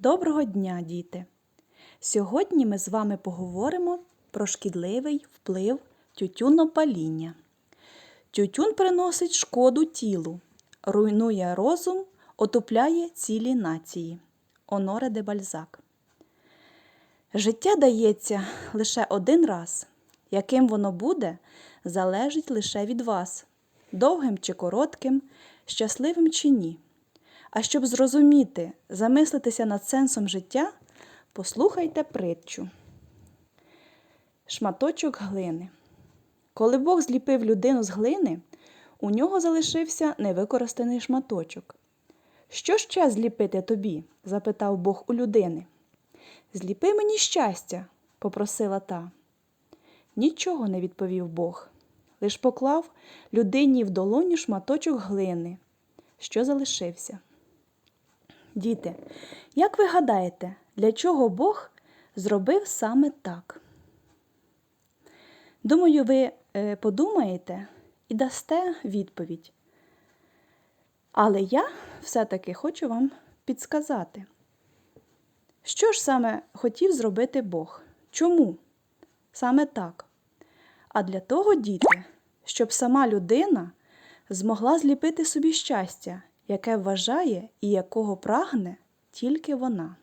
Доброго дня, діти! Сьогодні ми з вами поговоримо про шкідливий вплив тютюнопаління. Тютюн приносить шкоду тілу, руйнує розум, отупляє цілі нації. Оноре де Бальзак. Життя дається лише один раз. Яким воно буде, залежить лише від вас, довгим чи коротким, щасливим чи ні. А щоб зрозуміти, замислитися над сенсом життя, послухайте притчу. Шматочок глини. Коли Бог зліпив людину з глини, у нього залишився невикористаний шматочок. Що ще зліпити тобі? запитав Бог у людини. Зліпи мені щастя, попросила та. Нічого не відповів Бог, лиш поклав людині в долоні шматочок глини, що залишився. Діти, як ви гадаєте, для чого Бог зробив саме так? Думаю, ви е, подумаєте і дасте відповідь. Але я все-таки хочу вам підсказати, що ж саме хотів зробити Бог? Чому? Саме так. А для того, діти, щоб сама людина змогла зліпити собі щастя, яке вважає і якого прагне тільки вона.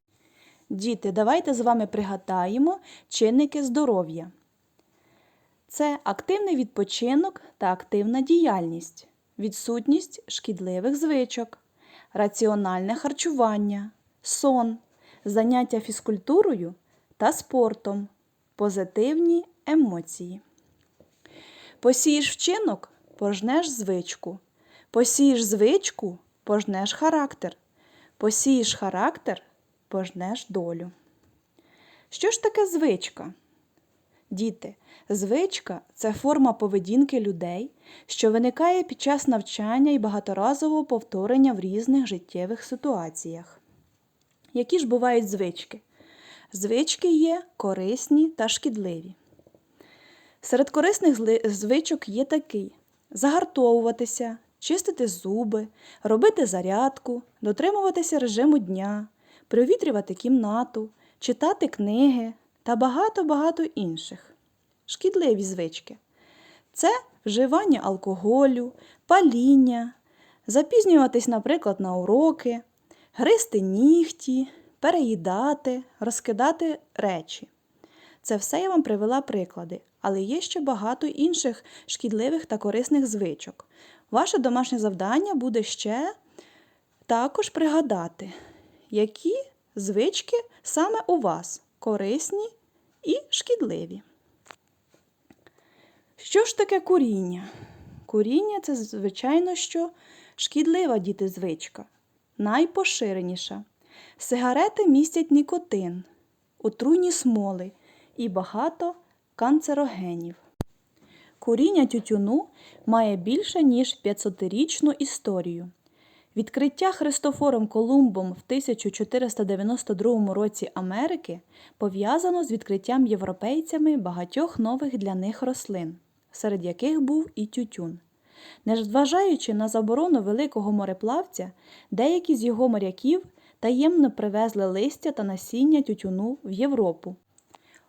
Діти, давайте з вами пригадаємо чинники здоров'я. Це активний відпочинок та активна діяльність, відсутність шкідливих звичок, раціональне харчування, сон, заняття фізкультурою та спортом, позитивні емоції. Посієш вчинок, пожнеш звичку. Посієш звичку, пожнеш характер. Посієш характер, пожнеш долю. Що ж таке звичка? Діти, звичка це форма поведінки людей, що виникає під час навчання і багаторазового повторення в різних життєвих ситуаціях. Які ж бувають звички? Звички є корисні та шкідливі. Серед корисних звичок є такий: загартовуватися, чистити зуби, робити зарядку, дотримуватися режиму дня, провітрювати кімнату, читати книги та багато-багато інших. Шкідливі звички це вживання алкоголю, паління, запізнюватись, наприклад, на уроки, гризти нігті, переїдати, розкидати речі. Це все я вам привела приклади, але є ще багато інших шкідливих та корисних звичок. Ваше домашнє завдання буде ще також пригадати, які звички саме у вас корисні і шкідливі. Що ж таке куріння? Куріння це, звичайно, що шкідлива діти звичка, найпоширеніша. Сигарети містять нікотин, отруйні смоли і багато канцерогенів. Куріння тютюну має більше ніж 500-річну історію. Відкриття Христофором Колумбом в 1492 році Америки пов'язано з відкриттям європейцями багатьох нових для них рослин, серед яких був і тютюн. Незважаючи на заборону великого мореплавця, деякі з його моряків таємно привезли листя та насіння тютюну в Європу.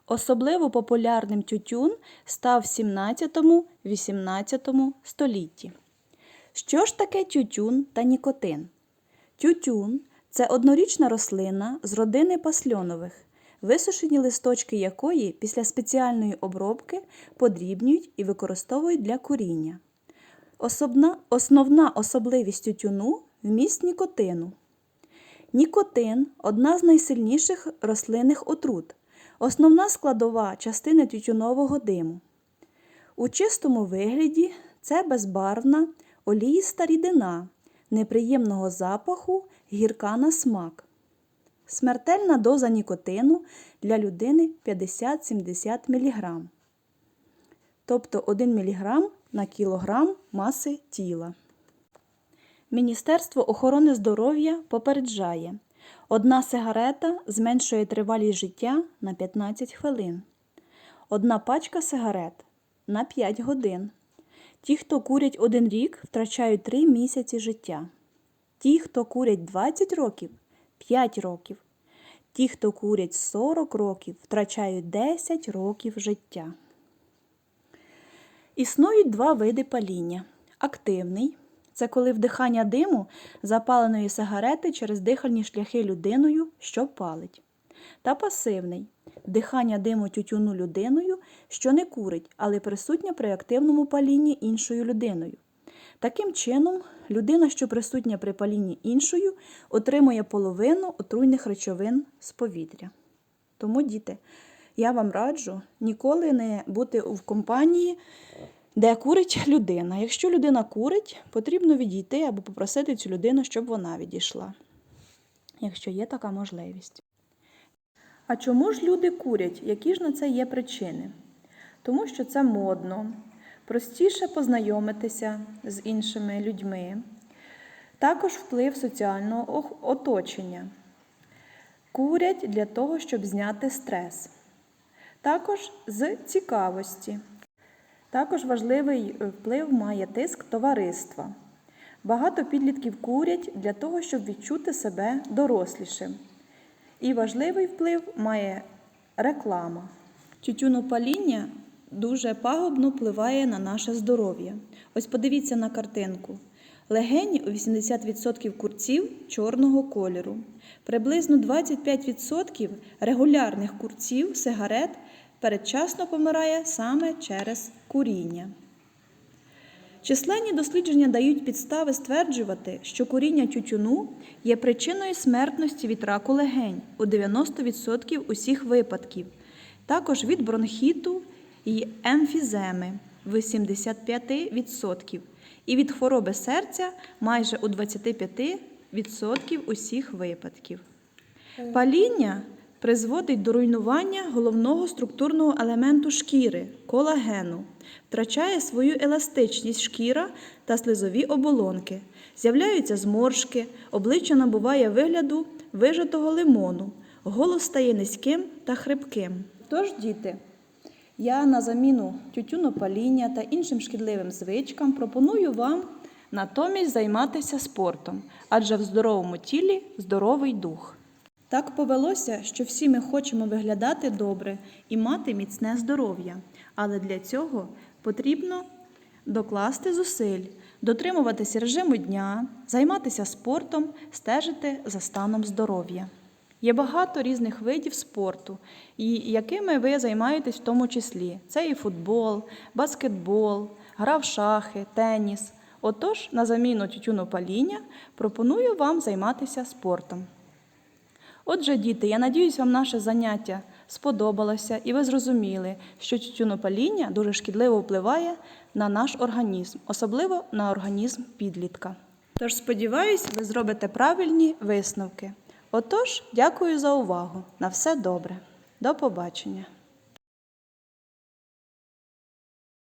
Особливо популярним тютюн став в 17-18 столітті. Що ж таке тютюн та нікотин? Тютюн це однорічна рослина з родини пасльонових, висушені листочки якої після спеціальної обробки подрібнюють і використовують для куріння. Особна, основна особливість тютюну вміст нікотину. Нікотин одна з найсильніших рослинних отрут, основна складова частина тютюнового диму. У чистому вигляді це безбарвна оліїста рідина, неприємного запаху, гірка на смак. Смертельна доза нікотину для людини 50-70 мг, тобто 1 мг на кілограм маси тіла. Міністерство охорони здоров'я попереджає, одна сигарета зменшує тривалість життя на 15 хвилин, одна пачка сигарет на 5 годин. Ті, хто курять один рік, втрачають 3 місяці життя. Ті, хто курять 20 років 5 років. Ті, хто курять 40 років, втрачають 10 років життя. Існують два види паління. Активний це коли вдихання диму запаленої сигарети через дихальні шляхи людиною, що палить. Та пасивний вдихання диму тютюну людиною, що не курить, але присутня при активному палінні іншою людиною. Таким чином, людина, що присутня при палінні іншою, отримує половину отруйних речовин з повітря. Тому, діти, я вам раджу ніколи не бути в компанії, де курить людина. Якщо людина курить, потрібно відійти або попросити цю людину, щоб вона відійшла, якщо є така можливість. А чому ж люди курять? Які ж на це є причини? Тому що це модно, простіше познайомитися з іншими людьми, також вплив соціального оточення. Курять для того, щоб зняти стрес. Також з цікавості. Також важливий е, вплив має тиск товариства. Багато підлітків курять для того, щоб відчути себе дорослішим. І важливий вплив має реклама. Тютюнопаління дуже пагубно впливає на наше здоров'я. Ось подивіться на картинку. Легені у 80% курців чорного кольору. Приблизно 25% регулярних курців сигарет передчасно помирає саме через куріння. Численні дослідження дають підстави стверджувати, що куріння тютюну є причиною смертності від раку легень у 90% усіх випадків, також від бронхіту і емфіземи в 85% і від хвороби серця майже у 25% усіх випадків. Паління призводить до руйнування головного структурного елементу шкіри колагену, втрачає свою еластичність шкіра та слизові оболонки, з'являються зморшки, обличчя набуває вигляду вижатого лимону, голос стає низьким та хрипким. Тож, діти, я на заміну тютюнопаління та іншим шкідливим звичкам пропоную вам натомість займатися спортом, адже в здоровому тілі здоровий дух. Так повелося, що всі ми хочемо виглядати добре і мати міцне здоров'я, але для цього потрібно докласти зусиль, дотримуватися режиму дня, займатися спортом, стежити за станом здоров'я. Є багато різних видів спорту, і якими ви займаєтесь в тому числі. Це і футбол, баскетбол, гра в шахи, теніс. Отож, на заміну тютюнопаління пропоную вам займатися спортом. Отже, діти, я надіюсь, вам наше заняття сподобалося і ви зрозуміли, що тютюнопаління дуже шкідливо впливає на наш організм, особливо на організм підлітка. Тож сподіваюсь, ви зробите правильні висновки. Отож, дякую за увагу. На все добре. До побачення.